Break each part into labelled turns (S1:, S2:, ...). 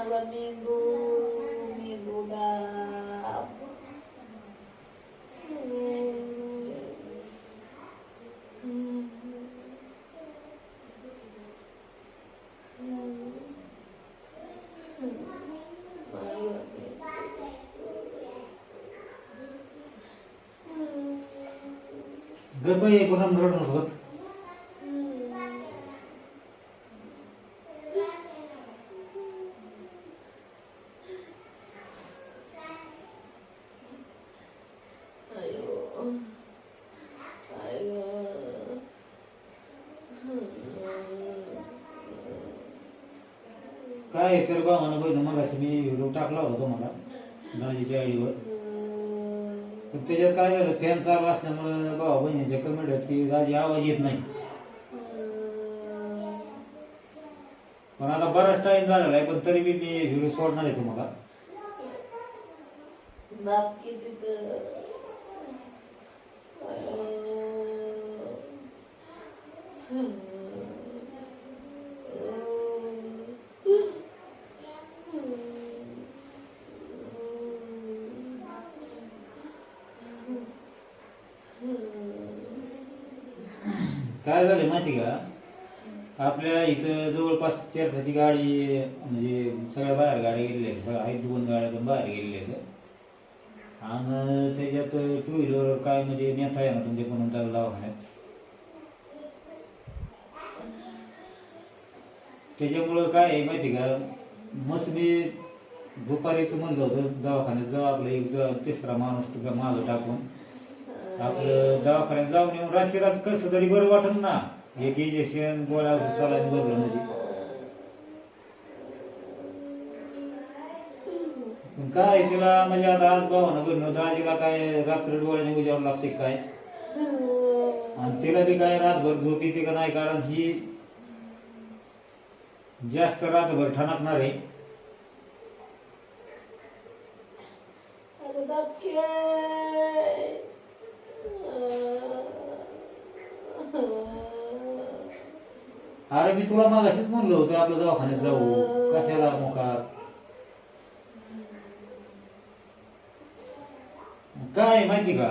S1: माझा मेंदू मेंदूला
S2: गबाई पुन्हा रडू नको
S1: अयो
S2: काय तर भावानं बहिण मग मी व्हिडिओ टाकला होता तुम्हाला दाजीच्या आईवर. पण त्याच्यात काय झालं फॅन चालू असल्यामुळे भावा बहिणीच्या कमेंट आहेत की दाजी आवाज येत नाही. पण आता बराच टाइम झालेला आहे पण तरी बी मी व्हिडिओ सोडणार आहे तुम्हाला.
S1: दाब किती तर.
S2: काय झालं माहिती का? आपल्या इथं जवळपास चारचाकी गाडी म्हणजे सगळ्या बाहेर गाड्या गेलेल्या आहेत. सगळ्या आहेत दोन गाड्या पण बाहेर गेलेल्या आहेत. आणि त्याच्यात टू व्हीलर काय म्हणजे नेता आहे ना तुमच्या पण त्याला दवाखान्यात. त्याच्यामुळं काय आहे माहिती का? मस्त मी दुपारीचं म्हणलं होतं दवाखान्यात जाऊ आपलं एक तिसरा माणूस तुझा मागं टाकून. आपलं दवाखान्यात जाऊन येऊन रात्री रात कसं तरी बरं वाटत ना. एक इंजेक्शन गोळ्या सलाईन बरं म्हणजे पण काय तिला म्हणजे आता आज भावानं नव्हतं आजीला काय रात्री डोळ्याने उजावं लागते काय? आणि तिला बी काय रातभर झोप येते का नाही? कारण ही जास्त रातभर ठणकणार आहे
S1: अरे दाब की
S2: तुला मग असेच म्हणलं होतं आपलं दवाखान्यात जाऊ. कशाला मोका काय माहिती का?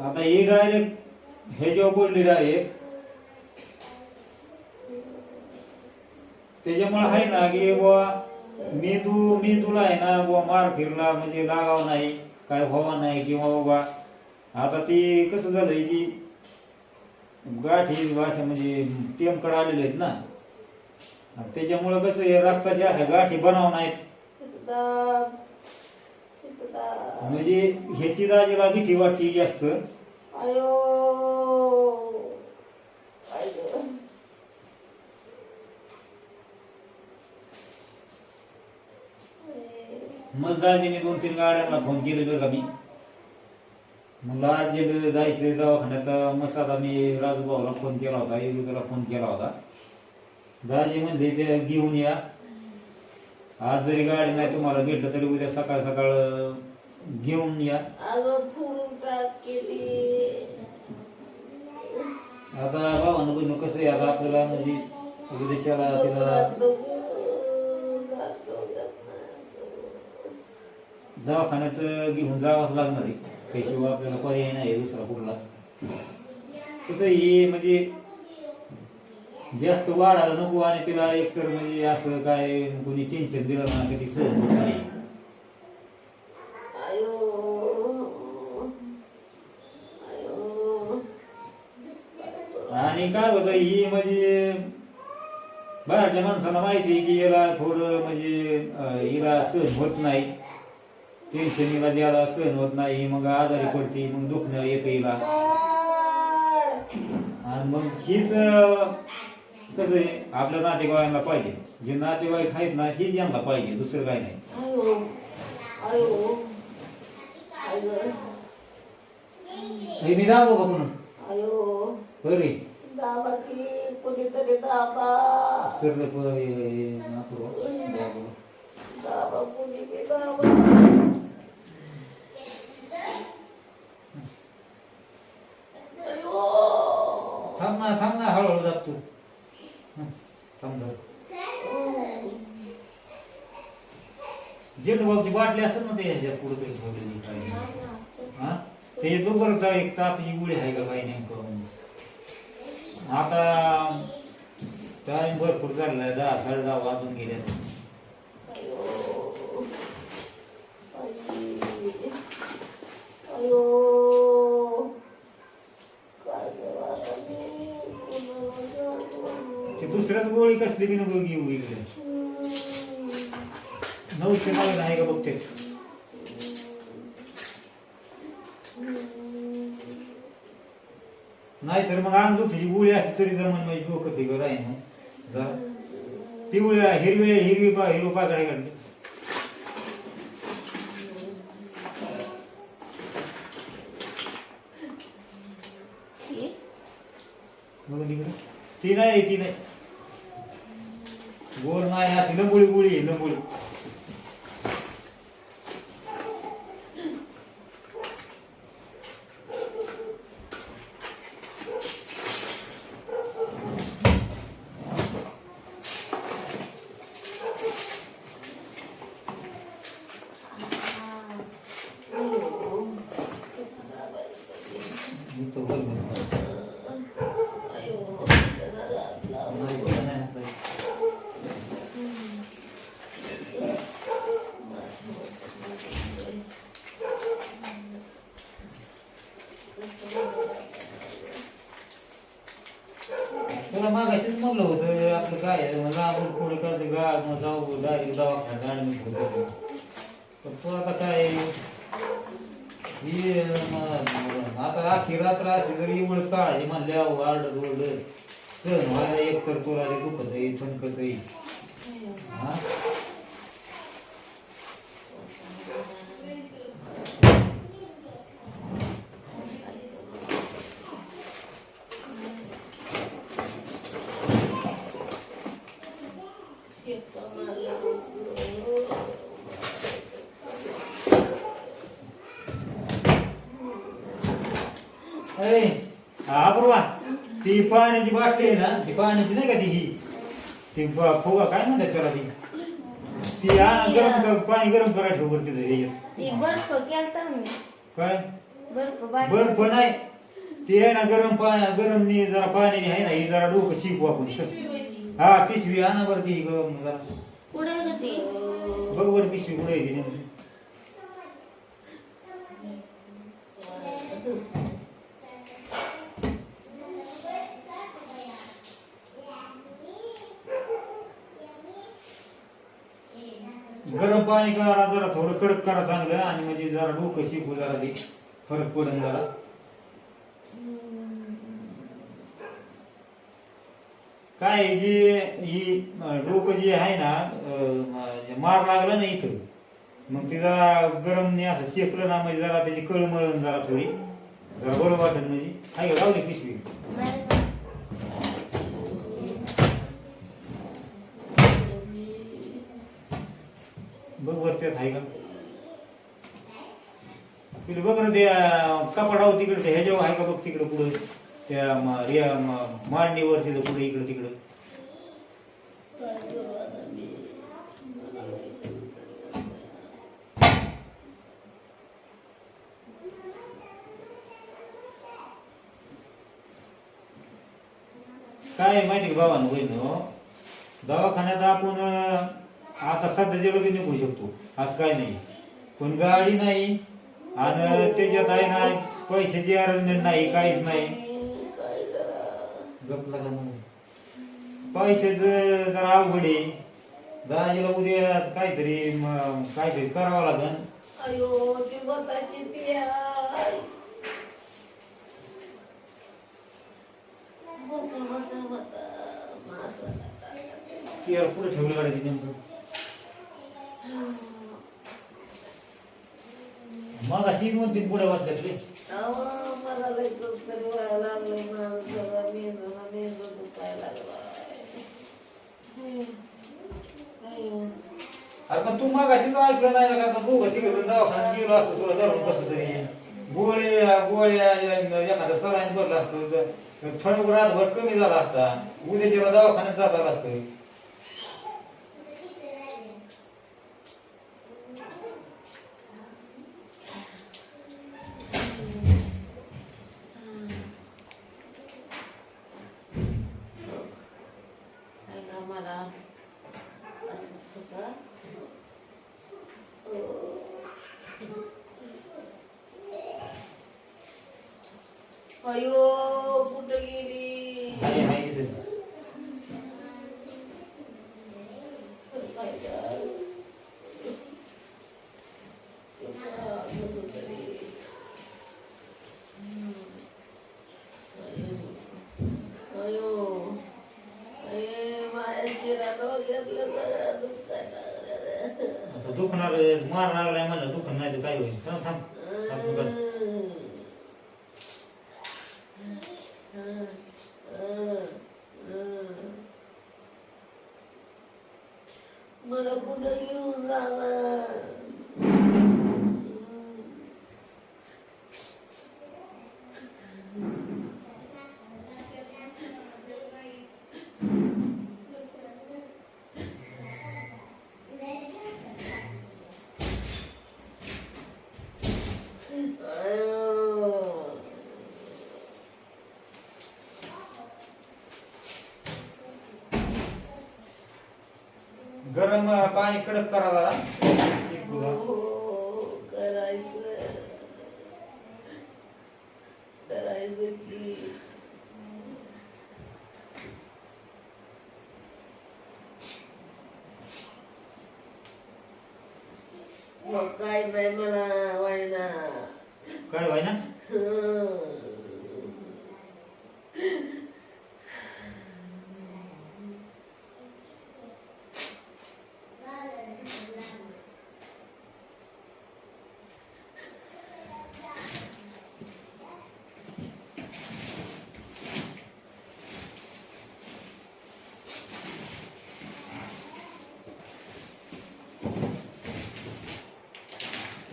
S2: आता ही डायरेक्ट हे जेव्हा बोलली डायरेक्ट त्याच्यामुळे आहे ना की बुवा मी तू मी तुला आहे ना बुवा मार फिरला म्हणजे लागाव नाही काय व्हावा नाही किंवा बाबा आता ती कसं झालंय की गाठी अशा म्हणजे टेमकडे आलेले आहेत ना. त्याच्यामुळं कसं हे रक्ताच्या अशा गाठी बनाव नाहीत म्हणजे ह्याची दाजीला भीती वाटते जास्त. मग दाजीने दोन तीन गाड्यांना फोन केले बरं का मी. म्हणलं अर्जंट जायचं दवाखान्यात मस्त आता मी राजूभाऊला फोन केला होता युवतीला फोन केला होता. दाजी म्हणले ते घेऊन या. आज जरी गाडी नाही तुम्हाला भेटलं तरी उद्या सकाळ सकाळ घेऊन या.
S1: अगं फोडून टाक केली.
S2: आता भावानं बहिण कसं आहे आता आपल्याला म्हणजे विदेशाला तिला दवाखान्यात घेऊन जावंच लागणार आहे. त्याशिवाय आपल्याला पर्याय नाही दुसरा कुठला? कसं ही म्हणजे जास्त वाढायला नको आणि तिला एकतर म्हणजे असं काय कोणी टेन्शन दिलं ना कधी सहन होत नाही. आणि काय होतं ही म्हणजे बाहेरच्या माणसाला माहिती आहे की याला थोडं म्हणजे हिला सहन होत नाही. टेन्शन हिला ज्याला सहन होत नाही मग आजारी पडते मग दुखणं येतं हिला. आणि मग हीच कसं आहे आपल्या नातेवाईकांना पाहिजे. जे नातेवाईक आहेत ना हीच यांना पाहिजे दुसरं काही नाही. हे मी दाबो का म्हणून? बरे
S1: दाबा.
S2: थांब ना थांब हळूहळू जात तू. थांब जेठबाबची बाटली असत ना ते ह्याच्यात कुठेतरी ठेवलेली काही. हा? ते बरोबर एक तापची गुळी आहे का काही नेमकं? आता टाइम भरपूर चाललाय दहा साडे दहा वाजून गेल्या
S1: अयो.
S2: दुसऱ्याच गोळी कसली बी नको घेऊ इकडे.
S1: हम्म.
S2: नऊशे नव्याण्णव आहे का बघते? नाही तर मग अंग दुखीची गोळी असली तरी जमन म्हणजे डोकं बिगर आहे ना जरा पिवळ्या हिरवे हिरवी पा हिरवी पाकड्या काढली ती नाही ती नाही. गोल नाही अशी लंबोळी गोळी आहे लंबोळी
S1: अयो.
S2: इथं वर बघ.
S1: अयो. त्याला घातला.
S2: नाही, इथं नाही आता. तुला मागाशीच म्हणलं होतं आपलं काय आहे मला आपण पुढे करतो गाड मग जाऊ डायरेक्ट दवाखान्यात ऍडमिट होतो पण तू आता काय? ही म- आता अखेर रात्र असली तरी एवढं काळजी अहो आरडत ओरडत सण व्हायला एक तर तुला ते दुखत आहे थनकत आहे हा? अरे हा बरोबर ती पाण्याची बाटली आहे ना ती पाण्याची नाही का ती ही? ती ब- फुगा काय म्हणतात त्याला ती? ती आण गरम कर पाणी गरम करा ठेव वरती ते ह्याच्यात.
S3: ती बर्फ केलता मी.
S2: काय?
S3: बर्फ
S2: बर्फ नाही. ती आहे ना गरम पाणी गरम नी जरा पाण्याने आहे ना ही जरा डोकं शिकू आपण. हा पिशवी आणा ती जरा.
S3: पुढे गती
S2: बघ बरं पिशवी कुठे आहे ती नेमकी. गरम पाणी करा जरा थोडं कडक करा चांगलं आणि म्हणजे जरा डोकं शिकू जरा ते. फरक पडेल जरा. काय जी ही डोकं जे आहे ना मार लागला ना इथं मग ते जरा गरम नाही असं शेकलं ना म्हणजे जरा त्याची कळमळण जरा थोडी. जरा बरं वाटत म्हणजे. आहे का? लावली पिशवी. बघ वरती आहे का. तिकडे बघ ना ते कपाडावर तिकडे ह्याच्यावर आहे का बघ तिकडे पुढे. त्या म- रिया म- मांडणीवर तिथं पुढे इकडं तिकडं?
S1: काय करू आता मी? मला काही करू
S2: काय आहे माहिती का बाबांनो बहिणो दवाखान्यात आपण अं, आता सध्याच्या बी निघू शकतो. आज काय नाही. पण गाडी नाही आणि त्याच्यात आहे ना पैशाची अरेंजमेंट नाही काहीच नाही. गपला पैशाचं जरा अवघड आहे. दाजीला उद्या काहीतरी म- काहीतरी करावं लागेल
S1: अयो ती बसायची ती आहे. बसा बसा बसा. मासा
S2: ती यार पुढे ठेवलं गाडी नेमकं. मग अशी म्हणते पुढे वाचल्यातले
S1: अहो, मला लई तरी व्हायला लागले माझं सगळं मेंदू ना मेंदू दुखायला लागला अयो
S2: अरे पण तू मग अशीच ऐकलं नाही ना का दोघं तिकडे दवाखान्यात गेलो असतो तुला धरून कसं तरी. गोळ्या गोळ्या एखादं सलाईन भरलं असतं थंड रातभर कमी झाला असता. उद्याच्या दवाखान्यात जात असतं
S1: अयो कुठं गेली
S2: हाय हाय इथे.
S1: काय गं? कसं तरी. हम्म. अयो. अयो. अये, माझ्या शिराला घेतलं तर दुखायला लागलं.
S2: आता दुखणार मार लागलाय म्हणलं दुखन नाही तर काय होईल? थांब थांब तू कर.
S1: मला कुठं घेऊन जाणार अयो.
S2: पाणी कडक करा जरा. एक.
S1: हो, करायचं करायचं की मग काय नाही मला वायना
S2: काय व्हाय ना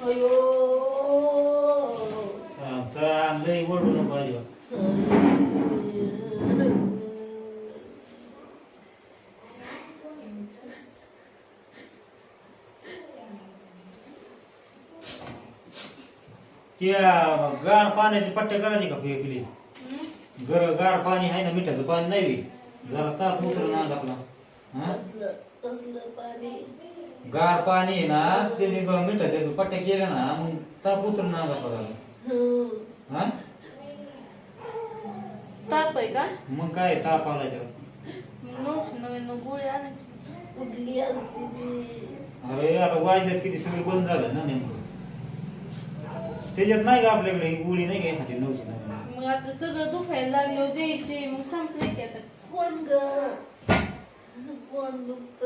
S1: अयो.
S2: लई ओरडू नको अजिबात. त्या गार पाण्याची पट्ट्या करायची का पिली? गर गार पाणी आहे ना मिठाचं पाणी नाही बी. जरा ताप उतरून ना आपला. हा?
S1: कसलं कसलं पाणी.
S2: गार पाणी आहे ना त्याने ब- मिठाच्या पट्ट्या केल्या ना मग ताप उतरून ना
S1: हं.
S2: हा?
S3: ताप आहे का?
S2: मग काय ताप आला त्याला
S3: नऊशे नव्याण्णव गोळी आणायची.
S1: कुठली असते ती.
S2: अरे आता वाजल्यात किती सगळं बंद झालं ना नेमकं. त्याच्यात नाही का आपल्याकडे ही गोळी नाही घ्यायची नऊशे नव्याण्णव.
S3: मग आता सगळं दुखायला लागलं द्यायचे मग संपले की आता.
S1: कोण ग. कोण दुखत.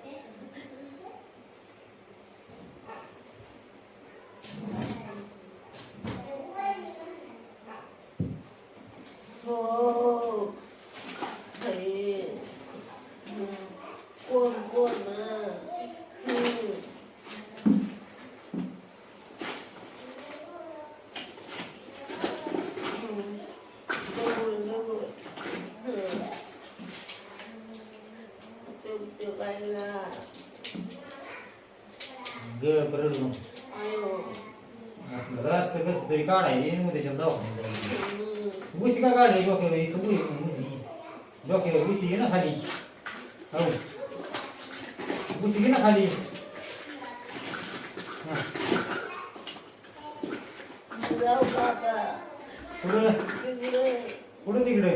S1: हो हे. हं. कोण कोण हं. गबुळ, गबुळ. हं. ते उपयोग आहे ना.
S2: ग रडू नको.
S1: आयो.
S2: रातचं कसं तरी काढायचे मग त्याच्यात दवाखान्यात जायचं.
S1: हं.
S2: उशी का काढायची डोक्यावर इथं उशी. डोक्यावर उशी घे ना खाली हो उशी घे ना खाली.
S1: जाऊ का आता?
S2: पुढं
S1: तिकडे.
S2: पुढं तिकडे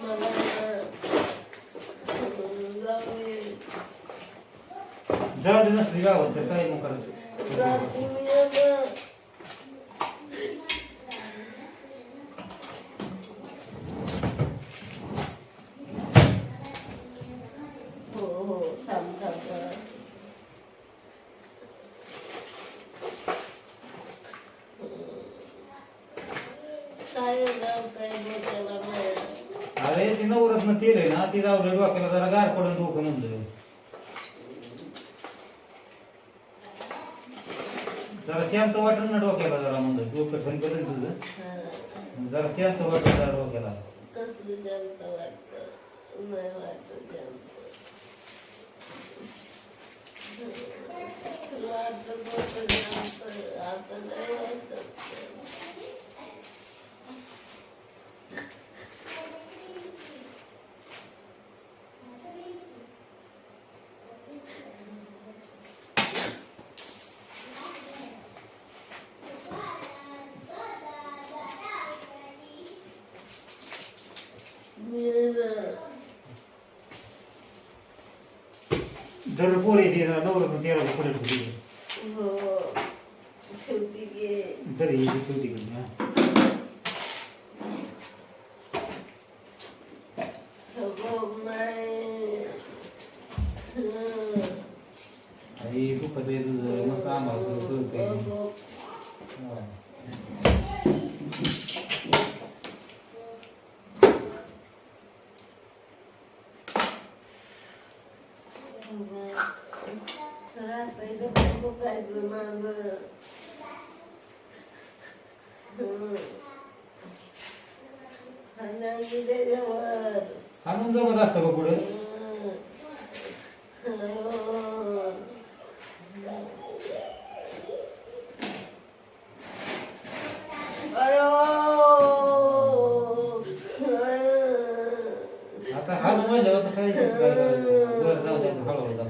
S1: मला जाऊ दे.
S2: जाऊ दे नसली गावात तर काय मग करायचं
S1: जाते मी आता. हो हो थांब थांब थांब. काय लावताय डोक्याला माझ्या?
S2: अरे ती नवरत्न तेल आहे ना ती रावलं डोक्याला जरा गार पडून डोकं म्हणलं जरा शांत वाटर ना डोक्याला जरा म्हणलं. डोकं थंड करेल तुझं. जरा शांत वाटेल जरा डोक्याला.
S1: कसलं शांत वाटत? नाही वाटत शांत. वाटत आता नाही वाटत.
S2: दर पोरे ते नवरत्न तेरा रुपये ठेवते
S1: हो शेवटी गे
S2: तरी ही ठेवते कडे हा
S1: ठबक नाही हं.
S2: आणि दुखत आहे तुझं मस्त आम्हाला सगळं कळतंय.
S1: ठबक.
S2: हा.
S1: रात्रीचं पण दुखायचं माझं
S2: जमत असतं का पुढे
S1: हं. हो. अयो. हं.
S2: आता हात म्हणल्यावर तर काय कसं काय करायचं बरं जाऊ द्या हळूहळू जाऊ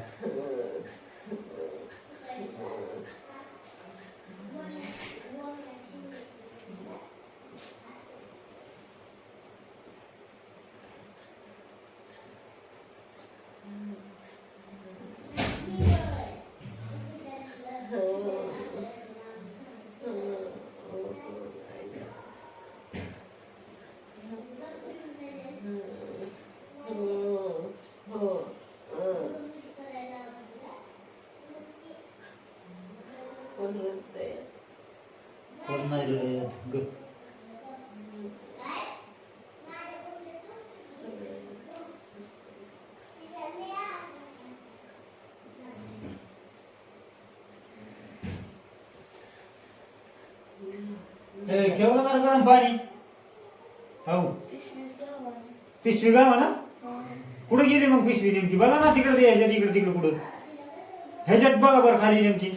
S1: कोण रडतंय?
S2: कोण नाही रडत. गप. ए, ठेवलं का रे गरम पाणी हो पिशवी गावा ना कुठं गेली मग पिशवी नेमकी बघा ना तिकडे याच्यात इकडे तिकडे कुठं ह्याच्यात बघा बरं खाली नेमकी